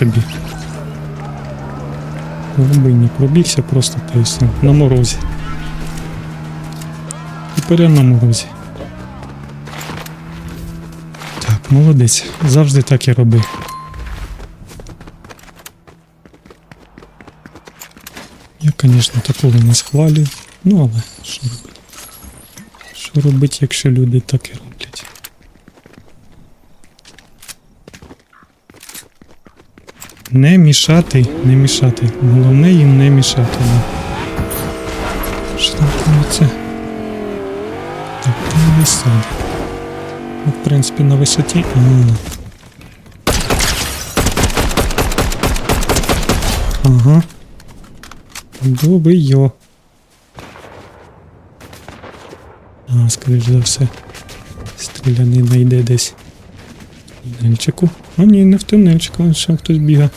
тобі. Рубині пробігся просто та й все. На морозі. Тепер я на морозі. Так, молодець. Завжди так і роби. Я, звісно, такого не схвалюю. Ну, але що робити? Що робити, якщо люди так і роблять? Не мішати, не мішати. Головне їм не мішати. Що там коїться? Так, там висоти. Ну, в принципі, на висоті. А. Ага. Добийо. А, скоріш за все. Стрілянина йде десь. Тунельчику. А ні, не в тунельчику, ще хтось бігає.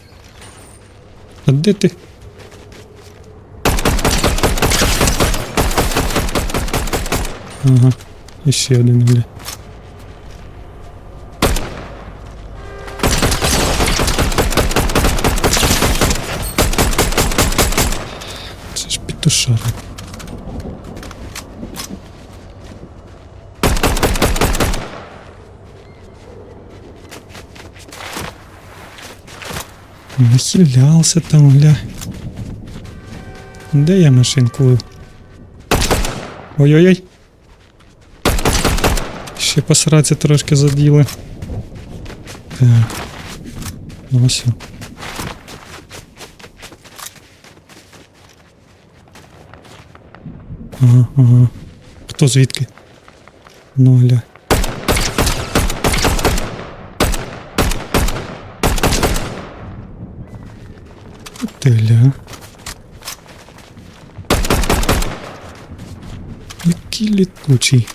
А де ти? Ага, і один гля. Це ж петушара. Нахилялся там, гля. Де я машинку? Ой-ой-ой. Ще посраться трошки заділи. Так. Ну все. Ага, ага. Хто звідки? Ну, гля. Ти гля. Який літучий.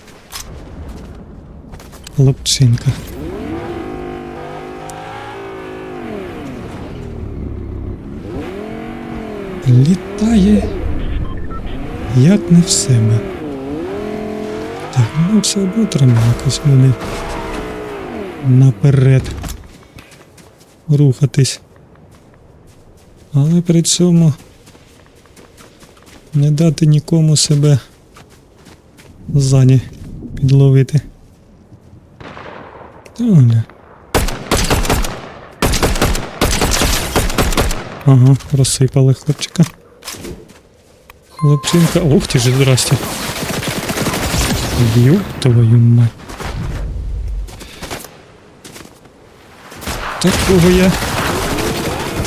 Хлопчинка. Літає як не в себе. Так, ну все одно якось мене наперед рухатись. Але при цьому не дати нікому себе ззаді підловити. Та-ля. Ага, розсипали хлопчика. Хлопчинка. Ух ти ж, здрасте. Б'ю твою мать. Такого я.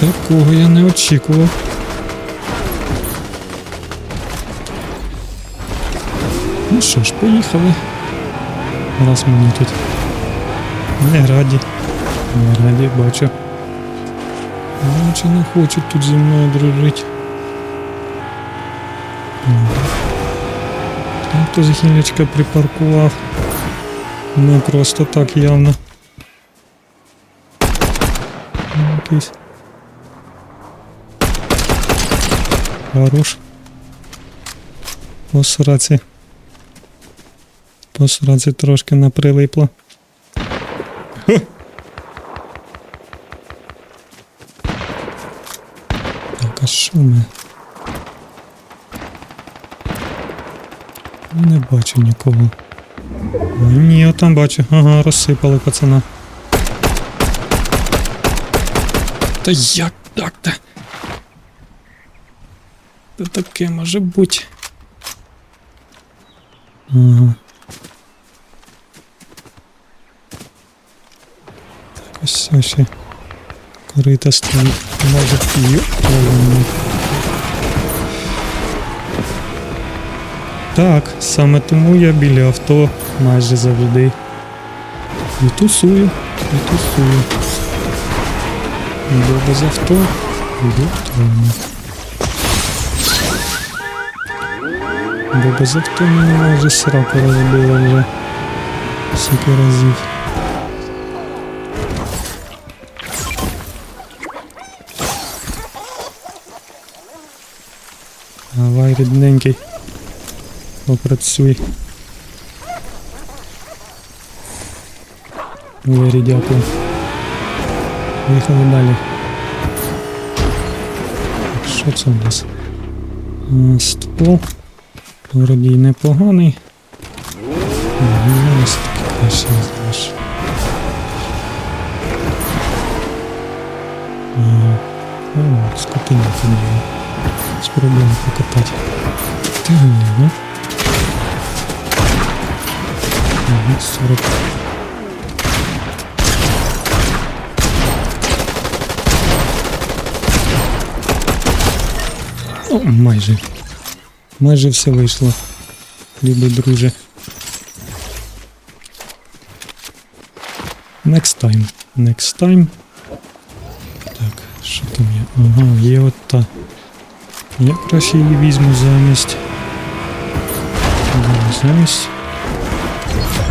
Такого я не очікував. Ну що ж, поїхали. Раз мені тут. Не раді. Не раді, бачу. Бачу, не хочуть тут зі мною дружити. Там хтось гілячка припаркував. Не просто так явно. Ну, Якийсь. Хорош. По сраці. По сраці трошки наприлипло. Ха! Так, що ми? Не бачу нікого. А, ні, я там бачу. Ага, розсипали пацана. Та як так-то? Та таке може бути. Ага. Так, ось все ще. Корита стоїть. Може п'ю. Так, саме тому я біля авто майже завжди. І тусую, і тусую. Бо без авто йду в Бо без авто мені майже сраку розбило вже стільки разів. Давай, рідненький. Попрацюй. Вері, дякую. Поїхали далі. Що це у нас? Е, Ствол. Вроді й непоганий. Ну, ось таки краще скотина є. Спробуємо покатати. Ти ну? Ага, 40. О, майже. Майже все вийшло. Любий друже. Next time. Next time. Так, що там є? Ага, є от та. Я краще її візьму замість. Замість.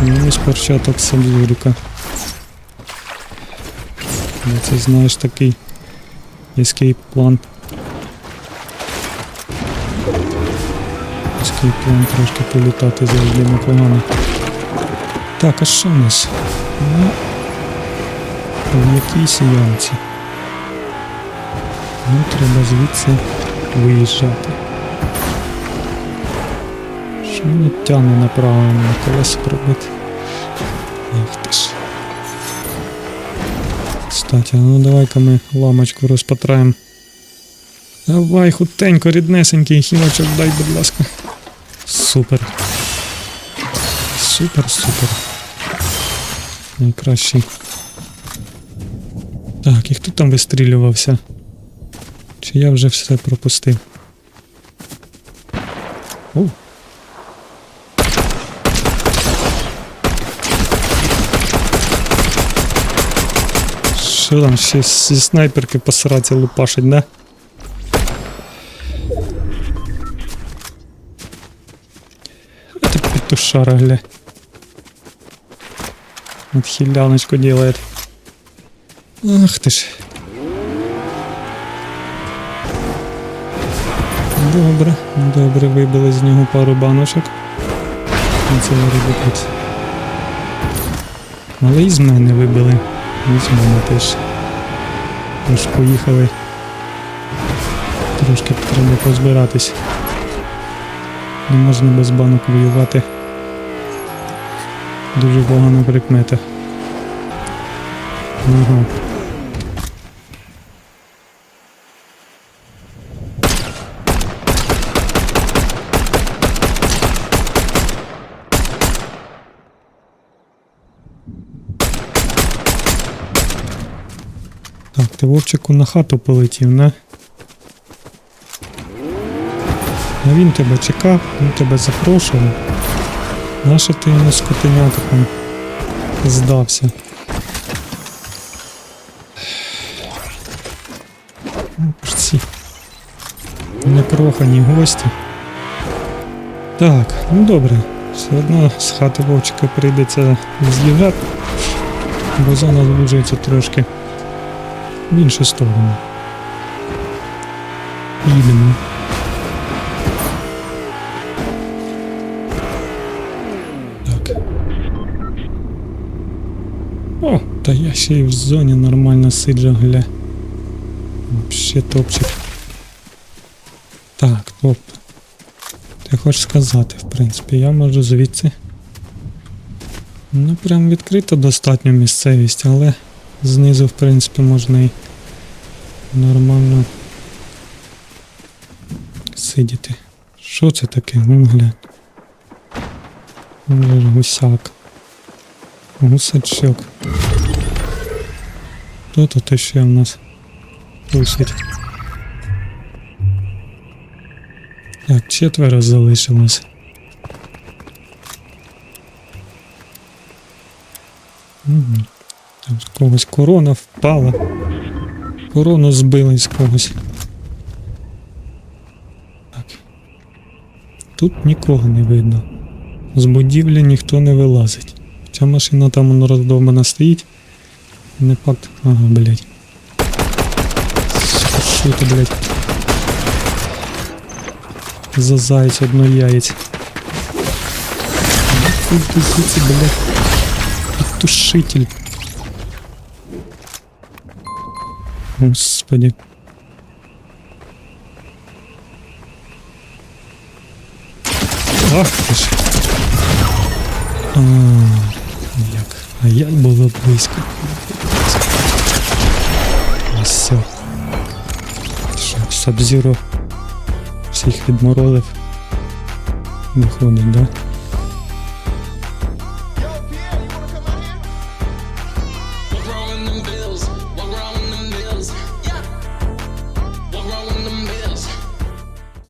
Замість перчаток Сабзурика. Ну, Це знаєш такий escape план. Escape план трошки політати завжди непогано. Так, а що в нас? Ну, в якійсь ямці. Ну, треба звідси виїжджати. Що мене тягне направо на колеса пробити? Ах ти ж. Кстати, ну давай-ка ми ламочку розпатраємо. Давай, хутенько, ріднесенький хімочок дай, будь ласка. Супер. Супер, супер. Найкращий. Так, і хто там вистрілювався? Чи я вже все пропустив? О. Що там ще зі снайперки посраці лупашить, да? Это гля. Отхиляночку делает. Ах ты ж. Добре, добре, вибили з нього пару баночок. І Це робить. Але і з мене вибили. І з мене теж. Тож поїхали. Трошки треба позбиратись. Не можна без банок воювати. Дуже погана прикмета. Ага. Так, ти вовчику на хату полетів, не? А він тебе чекав, він тебе запрошував. Нащо ти йому скотенятиком здався? Ну, Ці непрохані гості. Так, ну добре. Все одно з хати вовчика прийдеться з'їжджати, бо зона звужується трошки в іншу сторону. Їдемо. Та я ще й в зоні нормально сиджу, гля. Вообще топчик. Так, тобто. Ти хочеш сказати, в принципі, я можу звідси. Ну, прям відкрита достатньо місцевість, але знизу, в принципі, можна і нормально сидіти. Що це таке? Ну, глянь. Гусяк. Гусачок. Хто тут ще в нас тусить? Так, четверо залишилось. Там з когось корона впала. Корону збили з когось. Так. Тут нікого не видно. З будівлі ніхто не вилазить. Ця машина там воно роздовбана стоїть. Не под... Ага, блядь. Что это, блядь? За заяц одно яец. Бегите, блядь. Тушитель. Господи. Ах ты ж. А -а -а. Як було близько. Ось все. Сабзіро всіх відморозив. Виходить, да?